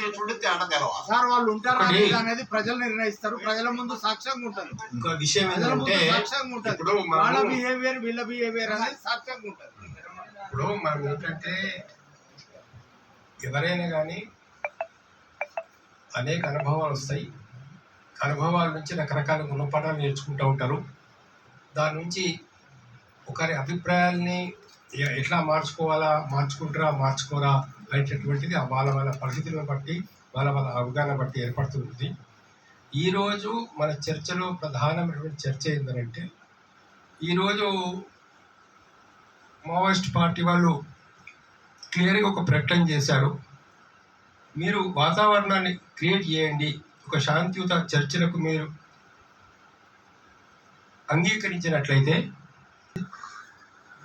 తేడా సార్ వాళ్ళు ఉంటారా అనేది ప్రజలు నిర్ణయిస్తారు. ప్రజల ముందు సాక్ష్యంగా ఉంటుంది. ఇంకో విషయం ప్రజల ముందు ఏంటంటే సాక్ష్యంగా ఉంటుంది. ఇప్పుడు వాళ్ళ బిహేవియర్ వీళ్ళ బిహేవియర్ అనేది సాక్ష్యంగా ఉంటుంది. ఇప్పుడు మనం ఏంటంటే ఎవరైనా కానీ అనేక అనుభవాలు వస్తాయి. అనుభవాల నుంచి రకరకాల గుణపాఠాలు నేర్చుకుంటూ ఉంటారు. దాని నుంచి ఒకరి అభిప్రాయాల్ని ఎ- ఎట్లా మార్చుకోవాలా మార్చుకుంటారా మార్చుకోరా అనేటటువంటిది వాళ్ళ వాళ్ళ పరిస్థితులను బట్టి వాళ్ళ వాళ్ళ అవగాహన బట్టి ఏర్పడుతుంది ఈరోజు మన చర్చలో ప్రధానమైనటువంటి చర్చ ఏంటంటే ఈరోజు మావోయిస్ట్ పార్టీ వాళ్ళు క్లియర్గా ఒక ప్రకటన చేశారు. మీరు వాతావరణాన్ని క్రియేట్ చేయండి. ఒక శాంతియుత చర్చలకు మీరు అంగీకరించినట్లయితే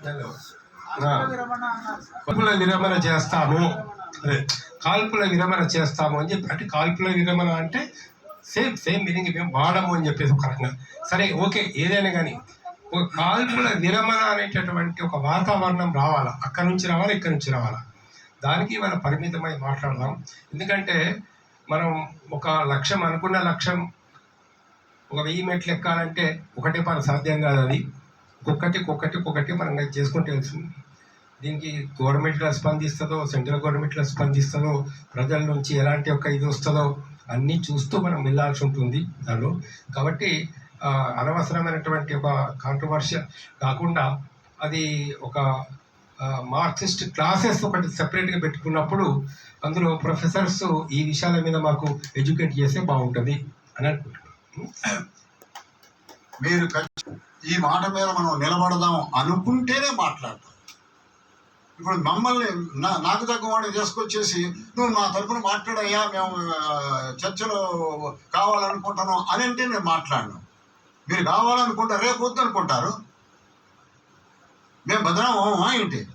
ధన్యవాదాలు. కాల్పుల విరమణ చేస్తాము. అదే కాల్పుల విరమణ చేస్తాము అని చెప్పి అంటే కాల్పుల విరమణ అంటే సేమ్ సేమ్ మీనింగ్ మేము వాడము అని చెప్పేసి ఒక రకంగా. సరే ఓకే ఏదైనా కానీ ఒక కాల్పుల విరమణ అనేటటువంటి ఒక వాతావరణం రావాలా? అక్కడి నుంచి రావాలా ఇక్కడి నుంచి రావాలా? దానికి మనం పరిమితమై మాట్లాడదాం. ఎందుకంటే మనం ఒక లక్ష్యం అనుకున్న లక్ష్యం ఒక వెయ్యి మెట్లు ఎక్కాలంటే ఒకటే పని సాధ్యం కాదు అది. ఒక్కొక్కటి ఒక్కొక్కటి ఒక్కొక్కటి మనం చేసుకుంటే వెళ్తుంది దీనికి గవర్నమెంట్లో స్పందిస్తుందో సెంట్రల్ గవర్నమెంట్లో స్పందిస్తుందో ప్రజల నుంచి ఎలాంటి ఒక ఇది వస్తుందో అన్నీ చూస్తూ మనం వెళ్ళాల్సి ఉంటుంది దానిలో కాబట్టి అనవసరమైనటువంటి ఒక కాంట్రవర్షియల్ కాకుండా అది ఒక మార్క్సిస్ట్ క్లాసెస్ ఒకటి సెపరేట్గా పెట్టుకున్నప్పుడు అందులో ప్రొఫెసర్స్ ఈ విషయాల మీద మాకు ఎడ్యుకేట్ చేస్తే బాగుంటుంది అని అనుకుంటున్నాను మీరు ఈ మాట మీద మనం నిలబడదాం అనుకుంటేనే మాట్లాడతాం. ఇప్పుడు మమ్మల్ని నా- నాకు తగ్గ వాడిని తీసుకొచ్చేసి నువ్వు నా తరపున మాట్లాడయ్యా మేము చర్చలో కావాలనుకుంటున్నాం అని అంటే నేను మాట్లాడను. మీరు కావాలనుకుంటారు రేపు వద్దు అనుకుంటారు మేము బదనామా ఏంటి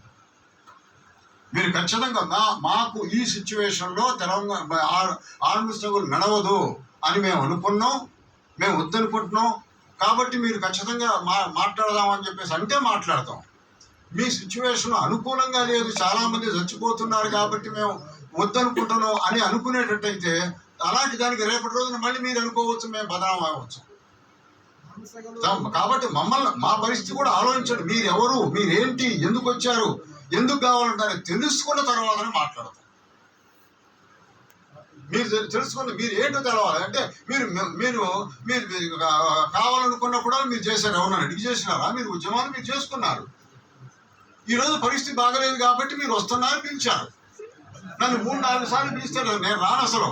మీరు ఖచ్చితంగా మా మాకు ఈ సిచ్యువేషన్లో తెలంగాణ ఆర్మీ స్ట్రగుల్ నడవదు అని మేము అనుకున్నాం. మేము వద్దనుకుంటున్నాం. కాబట్టి మీరు ఖచ్చితంగా మా మాట్లాడదామని చెప్పేసి అంటే మాట్లాడతాం. మీ సిచ్యువేషన్ అనుకూలంగా లేదు. చాలామంది చచ్చిపోతున్నారు కాబట్టి మేము వద్దనుకుంటున్నాం అని అనుకునేటట్టయితే అలాంటి దానికి రేపటి రోజున మళ్ళీ మీరు అనుకోవచ్చు మేము బదనాం అవ్వచ్చు. కాబట్టి మమ్మల్ని మా పరిస్థితి కూడా ఆలోచించండి. మీరు ఎవరు మీరేంటి? ఎందుకు వచ్చారు? ఎందుకు కావాలంటారు? తెలుసుకున్న తర్వాతనే మాట్లాడతాం. మీరు తెలుసుకున్న మీరు ఏంటో తెలవాలి. అంటే మీరు మీరు మీరు మీరు కూడా మీరు చేశారు. ఎవరన్నా అడిగి చేసినారా? మీరు ఉద్యమాలు మీరు చేసుకున్నారు. ఈరోజు పరిస్థితి బాగలేదు కాబట్టి మీరు వస్తున్నారు పిలిచారు. నన్ను మూడు నాలుగు సార్లు పిలిస్తారు. నేను రాను అసలు.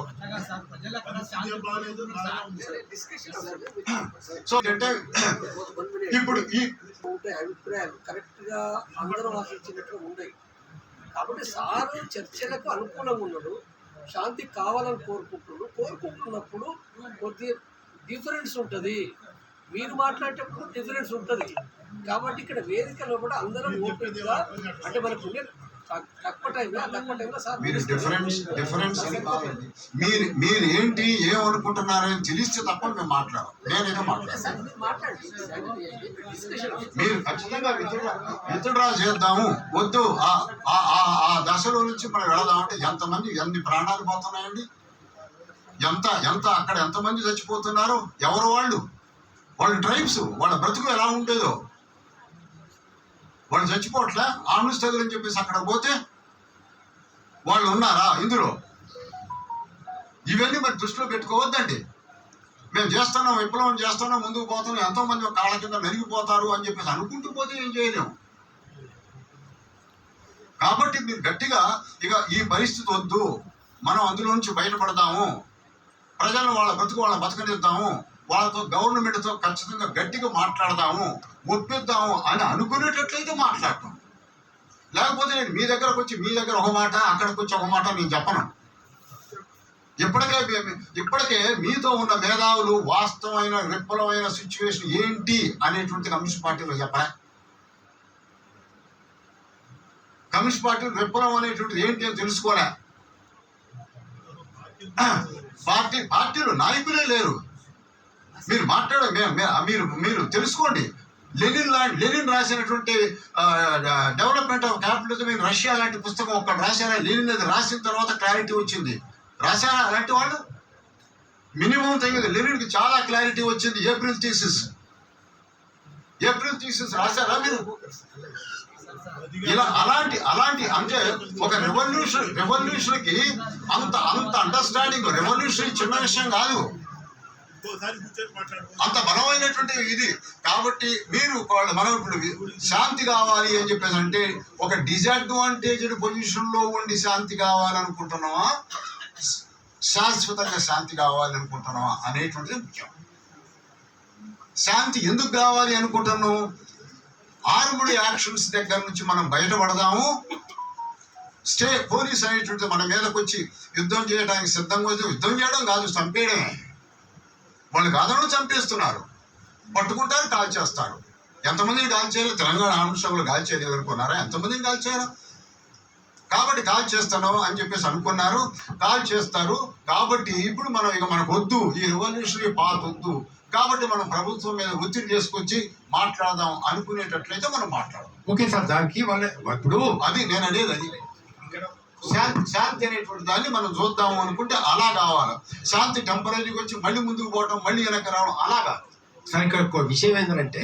సో అంటే ఇప్పుడు ఈ అభిప్రాయాలు కరెక్ట్గా ఆశించినట్లు ఉన్నాయి కాబట్టి సారు చర్చలకు అనుకూలంగా ఉన్నాడు. శాంతి కావాలని కోరుకుంటున్నాడు. కోరుకుంటున్నప్పుడు కొద్ది డిఫరెన్స్ ఉంటుంది. మీరు మాట్లాడేటప్పుడు డిఫరెన్స్ ఉంటుంది. కాబట్టి ఇక్కడ వేదికలో కూడా అందరం ఓపెన్గా అంటే మనకు మీరు డిఫరెన్స్ డిఫరెన్స్ మీరు మీరు ఏంటి ఏమనుకుంటున్నారని తెలిస్తే తప్ప మేము మాట్లాడం నేనైతే మాట్లాడను. సార్ మీరు ఖచ్చితంగా విత్డ్రా చేద్దాము. వద్దు. ఆ- దశలో నుంచి మనం వెళదాం అంటే ఎంతమంది ఎన్ని ప్రాణాలు పోతున్నాయండి? ఎంత ఎంత అక్కడ ఎంతమంది చచ్చిపోతున్నారు? ఎవరు వాళ్ళు? వాళ్ళ ట్రైబ్స్. వాళ్ళ బ్రతుకు ఎలా ఉండేదో. వాళ్ళు చచ్చిపోవట్లే? ఆర్మిస్ అని చెప్పేసి అక్కడ పోతే వాళ్ళు ఉన్నారా? ఇందులో. ఇవన్నీ మరి దృష్టిలో పెట్టుకోవద్దండి. మేము చేస్తున్నాం విప్లవం చేస్తున్నాం ముందుకు పోతున్నాం ఎంతోమంది కాళ్ళ కింద నలిగిపోతారు అని చెప్పేసి అనుకుంటూ పోతే ఏం చేయలేము. కాబట్టి మీరు గట్టిగా ఇక ఈ పరిస్థితి వద్దు. మనం అందులో నుంచి బయటపడదాము ప్రజలను వాళ్ళ బ్రతుకు వాళ్ళ బతకనిద్దాము. వాళ్ళతో గవర్నమెంట్తో ఖచ్చితంగా గట్టిగా మాట్లాడదాము ఒప్పిద్దాము అని అనుకునేటట్లయితే మాట్లాడటం లేకపోతే నేను మీ దగ్గరకు వచ్చి మీ దగ్గర ఒక మాట అక్కడికి వచ్చి ఒక మాట నేను చెప్పను. ఇప్పటికే ఇప్పటికే మీతో ఉన్న మేధావులు వాస్తవమైన విఫలమైన సిచ్యువేషన్ ఏంటి అనేటువంటి కమ్యూనిస్ట్ పార్టీలో చెప్పరా కమ్యూనిస్ట్ పార్టీ విఫలం అనేటువంటిది ఏంటి అని తెలుసుకోలే. పార్టీ పార్టీలో నాయకులే లేరు. మీరు మాట్లాడ మీరు మీరు తెలుసుకోండి. లెనిన్ లాంటి లెనిన్ రాసినటువంటి development of capitalism in Russia లాంటి పుస్తకం ఒకటి రాశారా? లెనిన్ అది రాసిన తర్వాత క్లారిటీ వచ్చింది. రాశారా అలాంటి వాళ్ళు? మినిమం తగ్గింది లెనిన్కి చాలా క్లారిటీ వచ్చింది. ఏప్రిల్ థీసిస్ ఏప్రిల్ థీసిస్ రాశారా మీరు? ఇలా అలాంటి అలాంటి అంటే ఒక రెవల్యూషన్ రెవల్యూషన్కి అంత అంత అండర్స్టాండింగ్ రెవల్యూషన్ చిన్న విషయం కాదు. అంత బలమైనటువంటి ఇది. కాబట్టి మీరు మనం ఇప్పుడు శాంతి కావాలి అని చెప్పేసి అంటే ఒక డిసడ్వాంటేజ్డ్ పొజిషన్లో ఉండి శాంతి కావాలనుకుంటున్నావా? శాశ్వతంగా శాంతి కావాలి అనుకుంటున్నావా అనేటువంటిది ముఖ్యం. శాంతి ఎందుకు కావాలి అనుకుంటున్నావు? ఆర్ముడ్ యాక్షన్స్ దగ్గర నుంచి మనం బయటపడదాము. స్టే పోలీస్ అనేటువంటిది మన మీదకి వచ్చి యుద్ధం చేయడానికి సిద్ధంగా యుద్ధం చేయడం కాదు చంపేయడమే. వాళ్ళు కాదని చంపేస్తున్నారు. పట్టుకుంటారు కాల్ చేస్తారు. ఎంతమందిని కాల్ చేయాలి తెలంగాణ ఆంధ్రసభలో కాల్ చేయలేదు అనుకున్నారా? ఎంతమందిని కాల్ చేయాలి కాబట్టి కాల్ చేస్తాను అని చెప్పేసి అనుకున్నారు. కాల్ చేస్తారు. కాబట్టి ఇప్పుడు మనం ఇక మనకు వద్దు. ఈ రెవల్యూషనరీ పాత్ వద్దు. కాబట్టి మనం ప్రభుత్వం మీద ఒత్తిడి చేసుకొచ్చి మాట్లాడదాం అనుకునేటట్లయితే మనం మాట్లాడదాం. ఓకే సార్ దానికి వాళ్ళ ఇప్పుడు అది నేను అనేది అది. శాంతి శాంతి అనేటువంటి దాన్ని మనం చూద్దాము అనుకుంటే అలా కావాలి. శాంతి టెంపరీకి వచ్చి మళ్ళీ ముందుకు పోవడం మళ్ళీ వెనక రావడం అలా కాదు. సార్ ఇక్కడ ఒక విషయం ఏంటంటే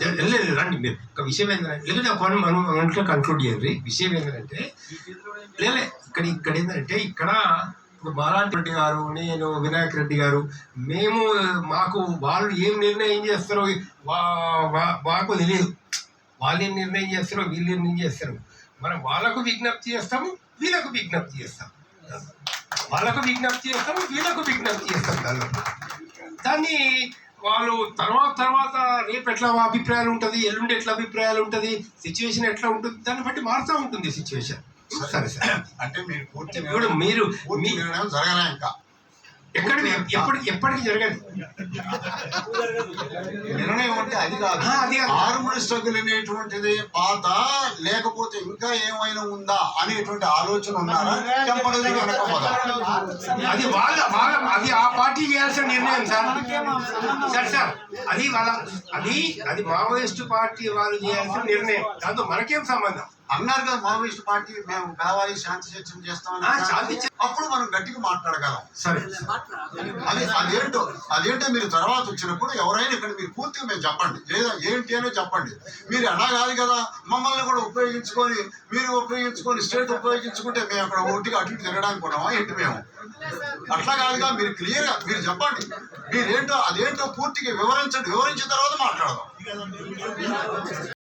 వెళ్ళలేదు రండి మీరు. ఒక విషయం ఏంటంటే లేదా మనం ఇంట్లో కన్క్లూడ్ చేయండి. విషయం ఏంటంటే లేలే ఇక్కడ ఇక్కడ ఏంటంటే ఇక్కడ ఇప్పుడు బాలాంటి రెడ్డి గారు నేను వినాయక్ రెడ్డి గారు మేము మాకు వాళ్ళు ఏం నిర్ణయం చేస్తారో వా- మాకు తెలియదు. వాళ్ళు ఏం నిర్ణయం చేస్తారో వీళ్ళు ఏం నిర్ణయం చేస్తారు? మనం వాళ్ళకు విజ్ఞప్తి చేస్తాము వీళ్ళకు విజ్ఞప్తి చేస్తాం. వాళ్ళకు విజ్ఞప్తి చేస్తాము వీళ్ళకు విజ్ఞప్తి చేస్తాం. దానిలో దాన్ని వాళ్ళు తర్వాత తర్వాత రేపు ఎట్లా అభిప్రాయాలు ఉంటుంది ఎల్లుండి ఎట్లా అభిప్రాయాలు ఉంటుంది సిచ్యువేషన్ ఎట్లా ఉంటుంది దాన్ని బట్టి మారుతూ ఉంటుంది సిచ్యువేషన్ సరే సరే. అంటే మీరు పూర్తి మీరు జరగలే ఇంకా? ఎక్కడికి ఎప్పటి ఎప్పటికి జరగదు. నిర్ణయం అంటే అది కాదు. ఆ, అది. ఆర్మడ్ స్ట్రగుల్ అనేటువంటిది పాత లేకపోతే ఇంకా ఏమైనా ఉందా అనేటువంటి ఆలోచన ఉన్నారా? టెంపరీ అది వాళ్ళ వాళ్ళ అది ఆ పార్టీ చేయాల్సిన నిర్ణయం సార్. సార్ సార్ అది వాళ్ళ అది అది మావోయిస్ట్ పార్టీ వాళ్ళు చేయాల్సిన నిర్ణయం. దాంతో మనకేం సంబంధం? అన్నారు కదా మావోయిస్ట్ పార్టీ మేము కావాలి శాంతి చర్చలు చేస్తామని అప్పుడు మనం గట్టిగా మాట్లాడగలం. సరే. అది అదేంటో అదేంటో మీరు తర్వాత వచ్చినప్పుడు ఎవరైనా ఇక్కడ మీరు పూర్తిగా మేము చెప్పండి. లేదా ఏంటి అని చెప్పండి. మీరు అలా కాదు కదా మమ్మల్ని కూడా ఉపయోగించుకొని మీరు ఉపయోగించుకొని స్టేట్ ఉపయోగించుకుంటే మేము అక్కడ ఒకటిగా అటు ఇటు తిరగడానికి ఉన్నామా? ఏంటి మేము? అట్లా కాదుగా మీరు క్లియర్గా మీరు చెప్పండి. మీరేంటో అదేంటో పూర్తిగా వివరించండి. వివరించిన తర్వాత మాట్లాడదాం.